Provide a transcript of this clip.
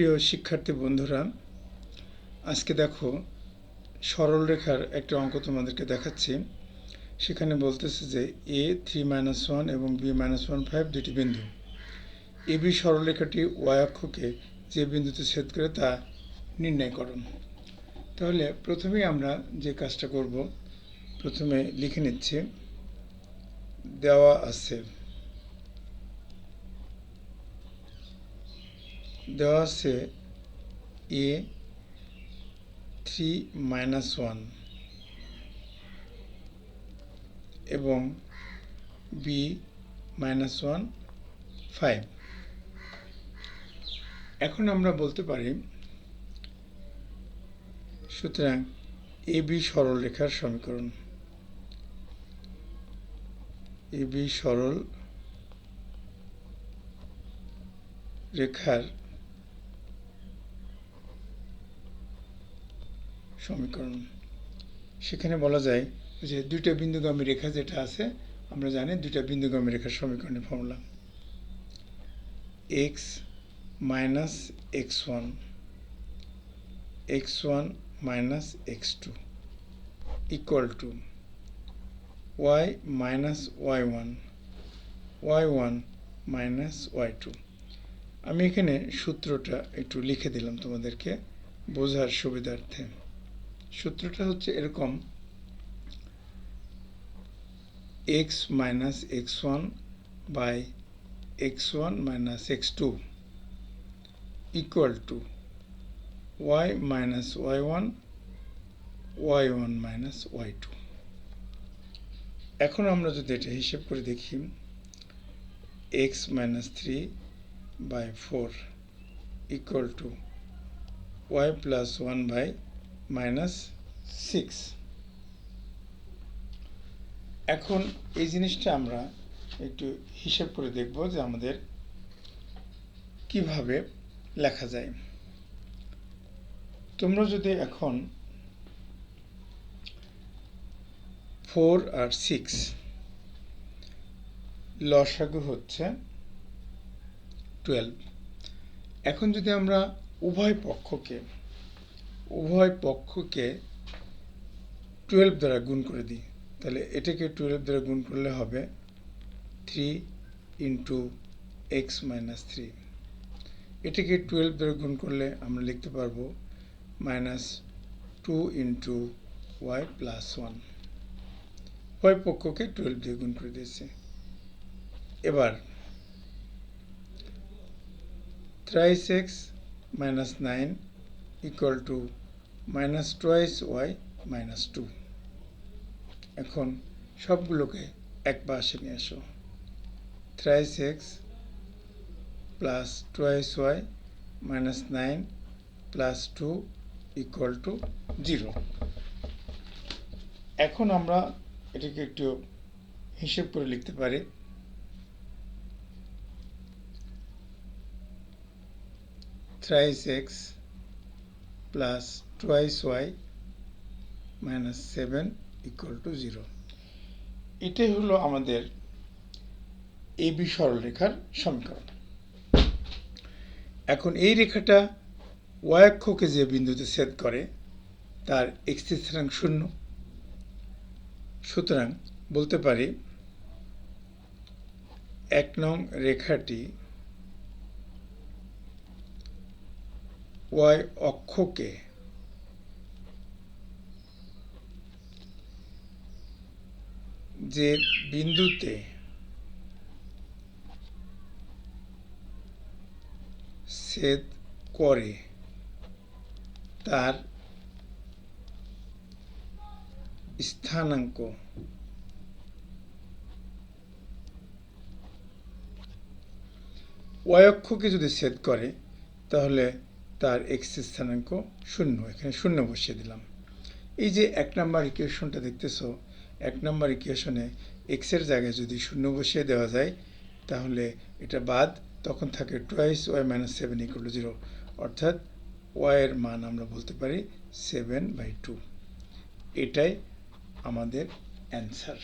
প্রিয় শিক্ষার্থী বন্ধুরা, আজকে দেখো সরল রেখার একটা অঙ্ক তোমাদেরকে দেখাচ্ছি। সেখানে বলতেছে যে এ থ্রি মাইনাস ওয়ান এবং বি মাইনাস ওয়ান ফাইভ দুটি বিন্দু। এ বি সরলরেখাটি ওয়াই অক্ষকে যে বিন্দুতে ছেদ করে তা নির্ণয় করো। তাহলে প্রথমেই আমরা যে কাজটা করব, প্রথমে লিখে নিচ্ছি, দেওয়া আছে। দেওয়া আছে এ থ্রি মাইনাস ওয়ান এবং বি মাইনাস ওয়ান ফাইভ এখন আমরা বলতে পারি, সুতরাং এ বি সরল রেখার সমীকরণ। এ বি সরল রেখার সমীকরণ। সেখানে বলা যায় যে দুইটা বিন্দুগামী রেখা যেটা আছে, আমরা জানি দুইটা বিন্দুগামী রেখার সমীকরণের formula. X minus x one x one minus x two equal to y minus y one y one minus y two আমি এখানে সূত্রটা একটু লিখে দিলাম তোমাদেরকে বোঝার সুবিধার্থে। সূত্রটা হচ্ছে এরকম। X minus x one by x one minus x two equal to y minus y one y one minus y two এখন আমরা যদি এটা হিসেব করে দেখি x minus three by four equal to y plus one by minus six এখন এই জিনিসটা আমরা একটু হিসেব করে দেখব যে আমাদের কীভাবে লেখা যায়। তোমরা যদি এখন ফোর আর সিক্স লসাগু হচ্ছে টুয়েলভ এখন যদি আমরা উভয় পক্ষকে উভয় পক্ষকে টুয়েলভ দ্বারা গুণ করে দিই। তাহলে এটাকে টুয়েলভ দ্বারা গুণ করলে হবে three into x minus three এটাকে টুয়েলভ দ্বারা গুণ করলে আমরা লিখতে পারব minus two into y plus one উভয় পক্ষকে টুয়েলভ দিয়ে গুণ করে দিয়েছে। এবার thrice x minus nine equal to minus twice y minus two এখন সবগুলোকে এক পাশে নিয়ে আসো thrice x plus twice y minus nine plus two equal to zero এখন আমরা এটাকে একটু হিসেব করে লিখতে পারি। Thrice x plus twice y minus seven equal to zero এটাই হলো আমাদের এই বি সরলরেখার সমীকরণ। এখন এই রেখাটা ওয়াই অক্ষকে যে বিন্দুতে ছেদ করে, তার এক্স স্থানাঙ্ক শূন্য। সুতরাং বলতে পারি এক নং রেখাটি ওয়াই অক্ষকে যে বিন্দুতে ছেদ করে তার স্থানাঙ্ক অক্ষকে যদি ছেদ করে, তাহলে তার এক্স স্থানাঙ্ক শূন্য, এখানে শূন্য বসিয়ে দিলাম। এই যে এক নম্বর ইকুয়েশনটা দেখতেছ এক নম্বর ইকুয়েশনে এক্সের জায়গায় যদি শূন্য বসিয়ে দেওয়া যায়, তাহলে এটা বাদ, তখন থাকে twice y minus seven equal to zero অর্থাৎ ওয়াইয়ের মান আমরা বলতে পারি সেভেন বাই টু এটাই আমাদের অ্যান্সার